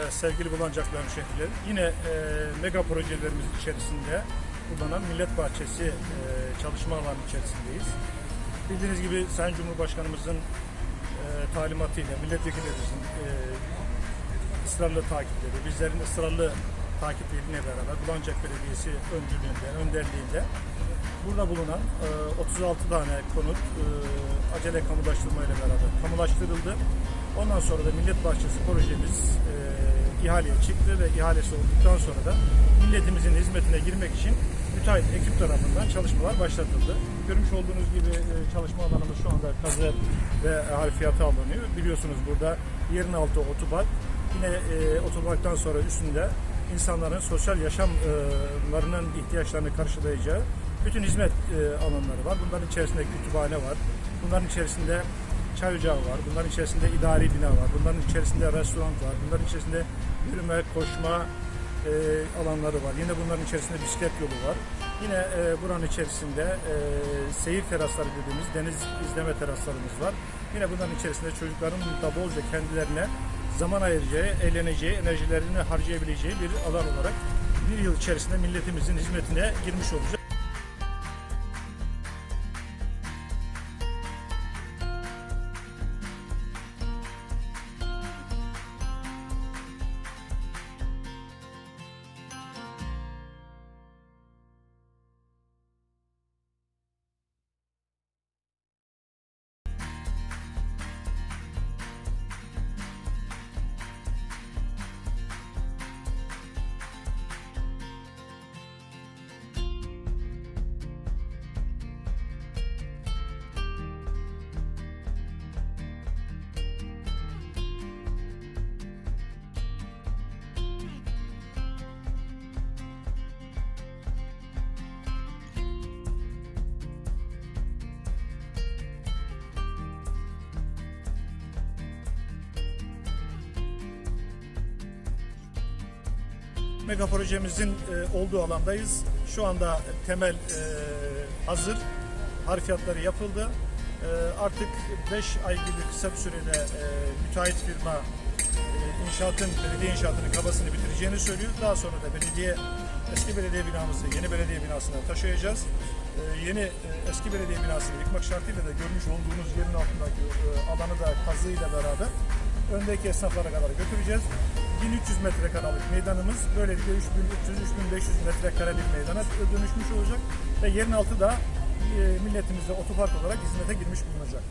e, sevgili Bulancaklı hemşehrilerim. Yine e, mega projelerimiz içerisinde bulunan Millet Bahçesi e, çalışma alanı içerisindeyiz. Bildiğiniz gibi Sayın Cumhurbaşkanımızın e, talimatıyla milletvekillerimizin e, ısrarlı takipleri, bizlerin ısrarlı takipleriyle beraber Bulancak Belediyesi öncülüğünde, önderliğinde burada bulunan e, 36 tane konut e, acele kamulaştırma ile beraber kamulaştırıldı. Ondan sonra da Millet Bahçesi projemiz e, ihaleye çıktı ve ihalesi olduktan sonra da milletimizin hizmetine girmek için müteahhit ekip tarafından çalışmalar başlatıldı. Görmüş olduğunuz gibi e, çalışma alanımız şu anda kazı ve harfiyata alınıyor. Biliyorsunuz burada yerin altı otopark. Yine e, otoparktan sonra üstünde insanların sosyal yaşamlarının ihtiyaçlarını karşılayacağı bütün hizmet e, alanları var. Bunların içerisinde kütüphane var. Bunların içerisinde çay ocağı var. Bunların içerisinde idari bina var. Bunların içerisinde restoran var. Bunların içerisinde yürüme, koşma e, alanları var. Yine bunların içerisinde bisiklet yolu var. Yine e, buranın içerisinde e, seyir terasları dediğimiz deniz izleme teraslarımız var. Yine bunların içerisinde çocukların da bolca kendilerine zaman ayıracağı, eğleneceği, enerjilerini harcayabileceği bir alan olarak bir yıl içerisinde milletimizin hizmetine girmiş olacak. Mega projemizin e, olduğu alandayız. Şu anda temel e, hazır. Harfiyatları yapıldı. E, artık 5 ay gibi kısa bir sürede e, müteahhit firma e, inşaatın, belediye inşaatının kabasını bitireceğini söylüyor. Daha sonra da belediye, eski belediye binamızı yeni belediye binasına taşıyacağız. E, yeni e, eski belediye binasını yıkmak şartıyla da görmüş olduğunuz yerin altındaki e, alanı da kazıyla beraber öndeki esnaflara kadar götüreceğiz. 1300 metrekarelik meydanımız böylelikle 3300-3500 metrekarelik meydana dönüşmüş olacak ve yerin altı da e, milletimize otopark olarak hizmete girmiş bulunacak.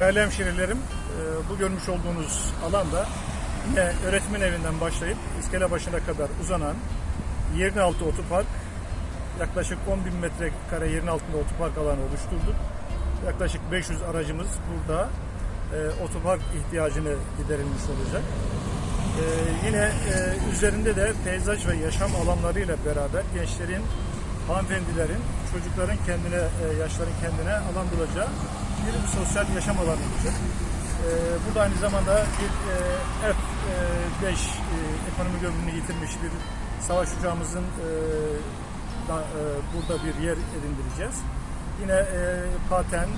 Değerli hemşehrilerim, e, bu görmüş olduğunuz alanda yine öğretmen evinden başlayıp iskele başına kadar uzanan yerin altı otopark yaklaşık 10 bin metrekare yerin altında otopark alanı oluşturduk. Yaklaşık 500 aracımız burada e, otopark ihtiyacını giderilmiş olacak. E, yine e, üzerinde de peyzaj ve yaşam alanlarıyla beraber gençlerin, hanımefendilerin, çocukların kendine, e, yaşların kendine alan bulacağı bir sosyal yaşam alanı olacak. E, burada aynı zamanda bir e, F-5 e, ekonomi gömrünü yitirmiş bir savaş uçağımızın e, da, burada bir yer edindireceğiz. Yine paten,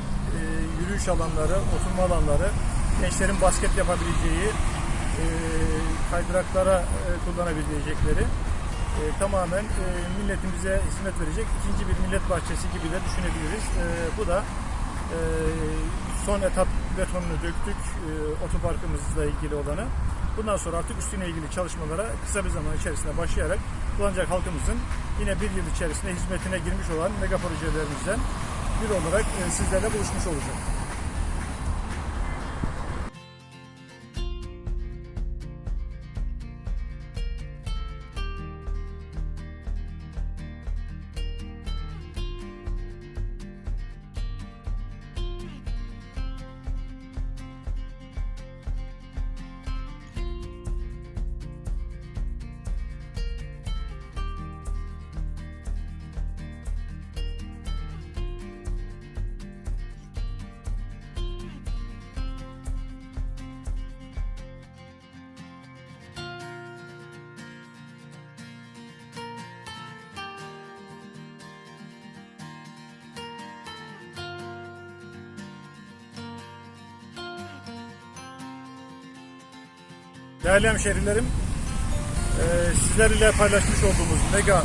yürüyüş alanları, oturma alanları, gençlerin basket yapabileceği, kaydıraklara kullanabilecekleri e, tamamen e, milletimize hizmet verecek ikinci bir millet bahçesi gibi de düşünebiliriz. E, bu da son etap betonunu döktük e, otoparkımızla ilgili olanı. Bundan sonra artık üstüne ilgili çalışmalara kısa bir zaman içerisinde başlayarak Bulancak halkımızın yine bir yıl içerisinde hizmetine girmiş olan mega projelerimizden biri olarak e, sizlerle buluşmuş olacak. Değerli hemşehrilerim, e, sizler ile paylaşmış olduğumuz mega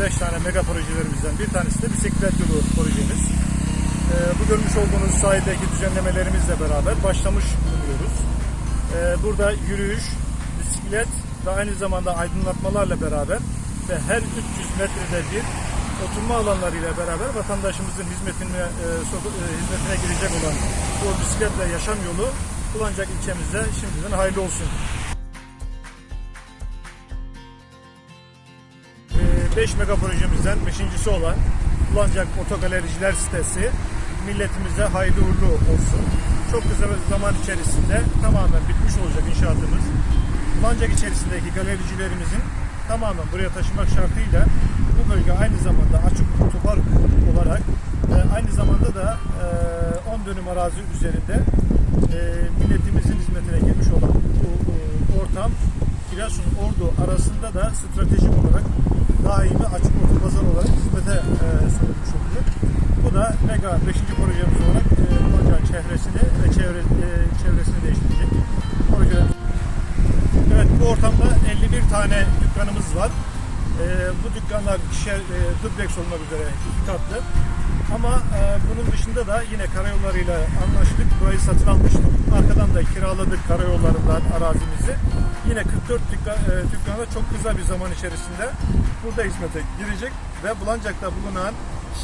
5 tane mega projelerimizden bir tanesi de bisiklet yolu projemiz. E, bu görmüş olduğunuz sahildeki düzenlemelerimizle beraber başlamış bulunuyoruz. E, burada yürüyüş, bisiklet ve aynı zamanda aydınlatmalarla beraber ve her 300 metrede bir oturma alanlarıyla beraber vatandaşımızın hizmetine, e, e, hizmetine girecek olan bu bisiklet ve yaşam yolu Bulancak ilçemizde şimdiden hayırlı olsun. 5 mega projemizden 5.si olan Bulancak Otogalericiler sitesi milletimize hayırlı uğurlu olsun. Çok kısa bir zaman içerisinde tamamen bitmiş olacak inşaatımız. Bulancak içerisindeki galericilerimizin tamamen buraya taşımak şartıyla bu bölge aynı zamanda açık otopark olarak ve aynı zamanda da e, 10 dönüm arazi üzerinde e, milletimizin hizmetine girmiş olan bu, bu ortam Giresun Ordu arasında da stratejik olarak daimi açık otopazar olarak hizmete e, sunulmuş oluyor. Bu da mega 5. projemiz olarak e, Bulancak'ın çevresini ve çevre, e, çevresini değiştirecek projemiz. Evet bu ortamda 51 tane dükkanımız var. E, bu dükkanlar ikişer e, dubleks olmak üzere iki katlı. Ama e, bunun dışında da yine karayollarıyla anlaştık. Burayı satın almıştık. Arkadan da kiraladık karayollarından arazimizi. Yine 44 dükkan, e, dükkana çok kısa bir zaman içerisinde burada hizmete girecek ve Bulancak'ta bulunan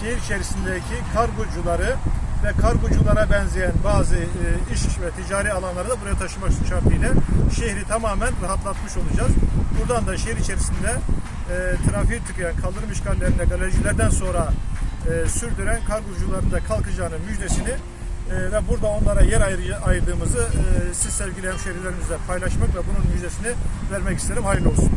şehir içerisindeki kargocuları ve kargoculara benzeyen bazı e, iş ve ticari alanları da buraya taşımak şartıyla şehri tamamen rahatlatmış olacağız. Buradan da şehir içerisinde e, trafiği tıkayan kaldırım işgallerine galericilerden sonra e, sürdüren kargocuların da kalkacağının müjdesini e, ve burada onlara yer ayır- ayırdığımızı e, siz sevgili hemşehrilerimizle paylaşmak ve bunun müjdesini vermek isterim. Hayırlı olsun.